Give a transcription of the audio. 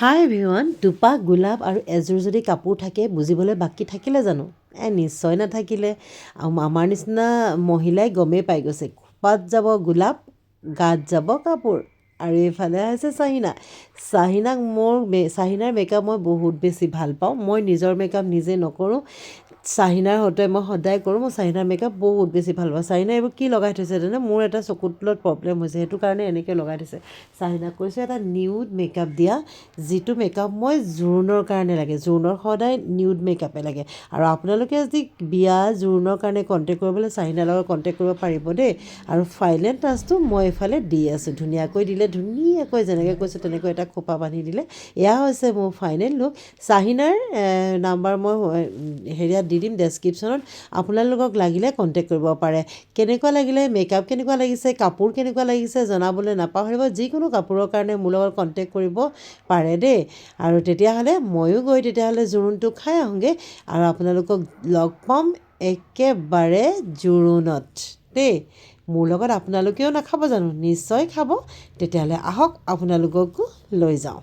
High ভিৱান দুপাহ গোলাপ আৰু এযোৰ যদি কাপোৰ থাকে, বুজিবলৈ বাকী থাকিলে জানো? এ, নিশ্চয় নাথাকিলে। আম- আমাৰ নিচিনা মহিলাই গমেই পাই গৈছে। খোপাত যাব, গোলাপ, গাত যাব কাপোৰ। আৰু এইফালে আছে চাহিনা। চাহিনাক মোৰ চাহিনাৰ মেকআপ মই বহুত বেছি ভালো পাওঁ। মই নিজৰ মেকআপ নিজে নকৰোঁ। চাহিনাৰ সৈতে মই সদায় কৰোঁ। মই চাহিনাৰ মেকআপ বহুত বেছি ভালো পাওঁ। চাহিনাই এইবোৰ কি লগাই থৈছে জানে? মোৰ এটা চকুত তলত প্ৰব্লেম হৈছে। সেইটো কাৰণে এনেকৈ লগাই থৈছে। চাহিনাক কৈছোঁ, এটা নিউড মেকআপ দিয়া। যিটো মেকআপ মই জোৰোণৰ কাৰণে লাগে। জোৰোণৰ সদায় নিউড মেকআপে লাগে। আৰু আপোনালোকে যদি বিয়া জোৰোণৰ কাৰণে কণ্টেক্ট কৰিবলৈ চাহিনাৰ লগত কণ্টেক্ট কৰিব পাৰিব দেই। আৰু ফাইনেল টাচটো মই এইফালে দি আছোঁ। ধুনীয়াকৈ দিলে ধুনীয়াকৈ যেনেকৈ কৈছোঁ তেনেকৈ এটা খোপা বান্ধি দিলে। এয়া হৈছে মোৰ ফাইনেল লুক চাহিনাৰ নাম্বাৰ মই হেৰিয়াত দি দিম ডেছক্ৰিপশ্যনত আপোনালোকক লাগিলে কণ্টেক্ট কৰিব পাৰে। কেনেকুৱা লাগিলে মেকআপ কেনেকুৱা লাগিছে, কাপোৰ কেনেকুৱা লাগিছে জনাবলৈ নাপাহৰিব। যিকোনো কাপোৰৰ কাৰণে মোৰ লগত কণ্টেক্ট কৰিব পাৰে দেই। আৰু তেতিয়াহ'লে ময়ো গৈ তেতিয়াহ'লে জোৰোণটো খাই আহোঁগৈ আৰু আপোনালোকক লগ পাম একেবাৰে জোৰোণত দেই। মোৰ লগত আপোনালোকেও নাখাব জানো? নিশ্চয় খাব। তেতিয়াহ'লে আহক আপোনালোককো লৈ যাওঁ।